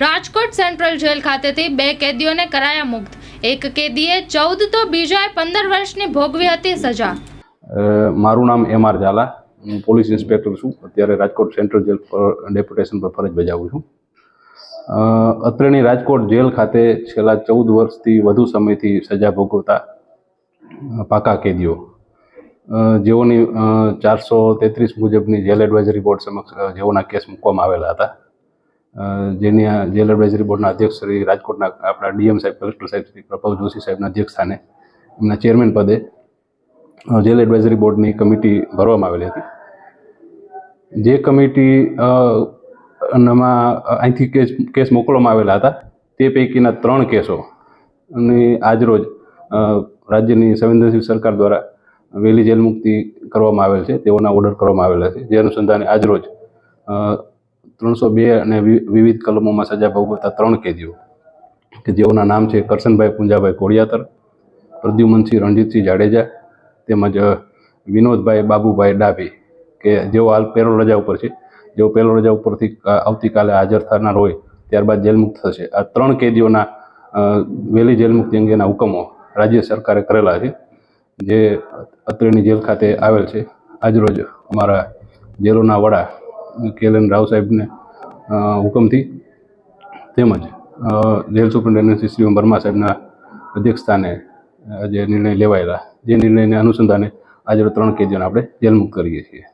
Rajkot central jail ખાતેથી બે કેદીઓને કરાયા મુક્ત. એક કેદીએ ચૌદ તો બીજાએ પંદર વર્ષની ભોગવી હતી સજા. મારું નામ એમ આર ઝાલા. હું પોલીસ ઇન્સ્પેક્ટર છું. અત્યારે રાજકોટ સેન્ટ્રલ જેલ પર ડેપ્યુટેશન પર ફરજ બજાવું છું. અત્રેની રાજકોટ જેલ ખાતે છેલ્લા ચૌદ વર્ષથી વધુ સમયથી સજા ભોગવતા પાકા કેદીઓ. જેઓની ચારસો તેત્રીસ મુજબની જેલ એડવાઇઝરી બોર્ડ સમક્ષ જેઓના કેસ મૂકવામાં આવેલા હતા. જેની જેલ એડવાઇઝરી બોર્ડના અધ્યક્ષ શ્રી રાજકોટના આપણા ડીએમ સાહેબ, કલેક્ટર સાહેબ શ્રી પ્રભાવ જોશી સાહેબના અધ્યક્ષ સ્થાને એમના ચેરમેન પદે જેલ એડવાઇઝરી બોર્ડની કમિટી ભરવામાં આવેલી હતી. જે કમિટી નામાં અહીંથી કેસ કેસ મોકલવામાં આવેલા હતા, તે પૈકીના ત્રણ કેસો અને આજરોજ રાજ્યની સંવેદનશીલ સરકાર દ્વારા વહેલી જેલ મુક્તિ કરવામાં આવેલ છે, તેઓના ઓર્ડર કરવામાં આવેલા છે. જે અનુસંધાને આજરોજ ત્રણસો બે અને વિવિધ કલમોમાં સજા ભોગવતા ત્રણ કેદીઓ. કે જેઓના નામ છે કરશનભાઈ પુંજાભાઈ કોળિયાતર પ્રદ્યુમનસિંહ રણજીતસિંહ જાડેજા તેમજ વિનોદભાઈ બાબુભાઈ ડાભી, કે જેઓ હાલ પેરોલ રજા ઉપર છે. જેઓ પેરોલ રજા ઉપરથી આવતીકાલે હાજર થનાર હોય ત્યારબાદ જેલમુક્ત થશે. આ ત્રણ કેદીઓના વહેલી જેલમુક્તિ અંગેના હુકમો રાજ્ય સરકારે કરેલા છે. જે અત્રેની જેલ ખાતે આવેલ છે. આજરોજ અમારા જેલોના વડા કે એલ એન રાવ સાહેબને હુકમથી તેમજ જેલ સુપ્રિન્ટેન્ડન્ટ શ્રી શિવમ વર્મા સાહેબના અધ્યક્ષસ્થાને અ, જે નિર્ણય લેવાયેલા. જે નિર્ણયને અનુસંધાને આજે ત્રણ કેદીઓને આપણે જેલમુક્ત કરીએ છીએ.